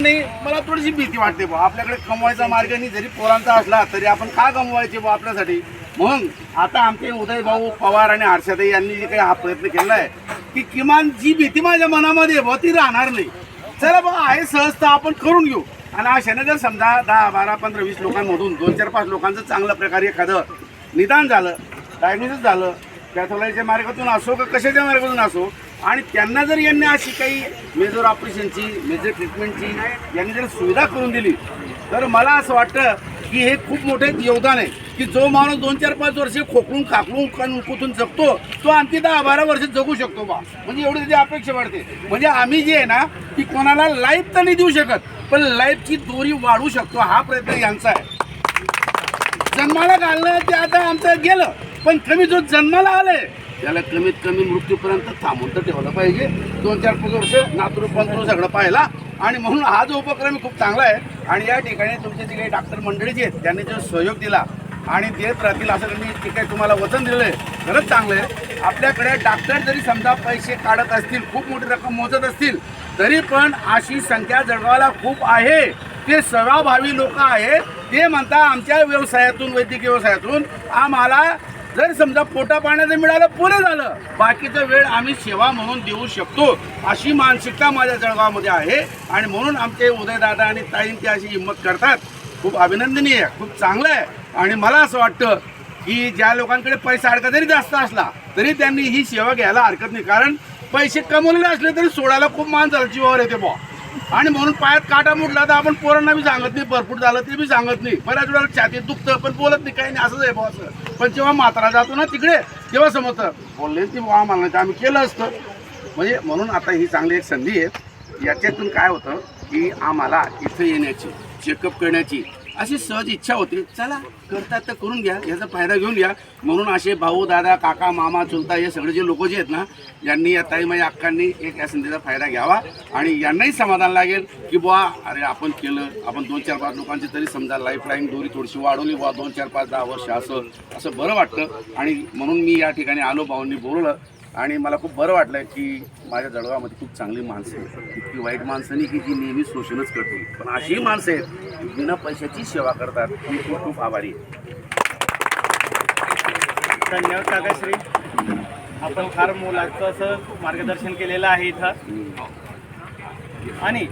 नाही मला थोडीशी भीती वाटते बा आपल्याकडे कमवायचा मार्ग नाही जरी पोरांचा असला तरी आपण का कमवायचे बा आपल्यासाठी? म्हणून आता आमचे उदय भाऊ पवार आणि हर्षदाई यांनी जे काही हा प्रयत्न केला आहे की किमान जी भीती माझ्या मनामध्ये आहे बा ती राहणार नाही. चला बा आहे सहजता आपण करून घेऊ. आणि अशाने जर समजा दहा बारा पंधरा वीस लोकांमधून दोन चार पाच लोकांचं चांगल्या प्रकारे एखादं निदान झालं डायग्नोसिस झालं पॅथॉलॉजीच्या मार्गातून असो का कशाच्या मार्गातून असो आणि त्यांना जर यांनी अशी काही मेजर ऑपरेशनची मेजर ट्रीटमेंटची यांनी जर सुविधा करून दिली तर मला असं वाटतं की हे खूप मोठे योगदान आहे की जो माणूस दोन चार पाच वर्षे खोकळून खाकळून कण कुठून जगतो तो आणखी दहा बारा वर्ष जगू शकतो बा. म्हणजे एवढी त्याची अपेक्षा वाढते. म्हणजे आम्ही जे आहे ना की कोणाला लाईफ तर नाही देऊ शकत पण लाईफची दोरी वाढवू शकतो हा प्रयत्न यांचा आहे. जन्माला घालणं ते आता आमचं गेलं पण कमी जो जन्माला आलंय त्याला कमीत कमी मृत्यूपर्यंत थांबून तर ठेवलं पाहिजे. दोन चार पाच वर्ष नातरू पंतरू सगळं पाहिला. आणि म्हणून हा जो उपक्रम खूप चांगला आहे. आणि या ठिकाणी तुमचे जे काही डॉक्टर मंडळी जे आहेत त्यांनी जो सहयोग दिला आणि देत राहतील असं मी जे काही तुम्हाला वचन दिलं आहे खरंच चांगलं आहे. आपल्याकडे डॉक्टर जरी समजा पैसे काढत असतील खूप मोठी रक्कम मोजत असतील तरी पण अशी संख्या जळगावला खूप आहे. ते सेवाभावी लोक आहेत. ते म्हणता आमच्या व्यवसायातून वैद्यकीय व्यवसायातून आम्हाला जर समजा पोटा पाण्याचं मिळालं पुरे झालं बाकीचा वेळ आम्ही सेवा म्हणून देऊ शकतो अशी मानसिकता माझ्या जळगावमध्ये आहे. आणि म्हणून आमचे उदयदादा आणि ताईन ते अशी हिंमत करतात. खूप अभिनंदनीय आहे खूप चांगलं आहे. आणि मला असं वाटतं की ज्या लोकांकडे पैसा अडका जरी जास्त असला तरी त्यांनी ही सेवा घ्यायला हरकत नाही. कारण पैसे कमवलेले असले तरी सोडायला खूप मान झालं जीवावर येते बुवा. आणि म्हणून पायात काटा मुडला तर आपण पोरांना बी सांगत नाही भरपूर झालं ते बी सांगत नाही. बऱ्याच वेळा छातीत दुखतं पण बोलत नाही काही नाही. असंच आहे बुवा असं. पण जेव्हा म्हातारा जातो ना तिकडे तेव्हा समजतं बोलले ती बुवा आम्हाला नाही, आम्ही केलं असतं. म्हणजे म्हणून आता ही चांगली एक संधी आहे. याच्यातून काय होतं की आम्हाला इथं येण्याची चेकअप करण्याची अशी सहज इच्छा होती. चला करतात तर करून घ्या याचा फायदा घेऊन घ्या. म्हणून असे भाऊ दादा काका मामा चुलता हे सगळे जे लोक जे आहेत ना यांनी या ताई माझ्या अक्कांनी एक या संधीचा फायदा घ्यावा आणि यांनाही समाधान लागेल की बुवा अरे आपण केलं. आपण दोन चार पाच लोकांची तरी समजा लाईफ लाईन दोरी थोडीशी वाढवली बुवा दोन चार पाच दहा वर्ष असं असं बरं वाटतं आणि म्हणून मी या ठिकाणी आलो भाऊंनी बोलवलं. आणि मला खूप बरं वाटलं की माझ्या जळगावामध्ये खूप चांगली माणसं आहेत. इतकी वाईट माणसं नाही की जी नेहमी शोषणच करतील. पण अशीही माणसं आहेत बिना पैशाची सेवा करतात मी खूप खूप आभारी धन्यवाद काकाश्री. आपण फार मोलाचं असं मार्गदर्शन केलेलं आहे इथं. आणि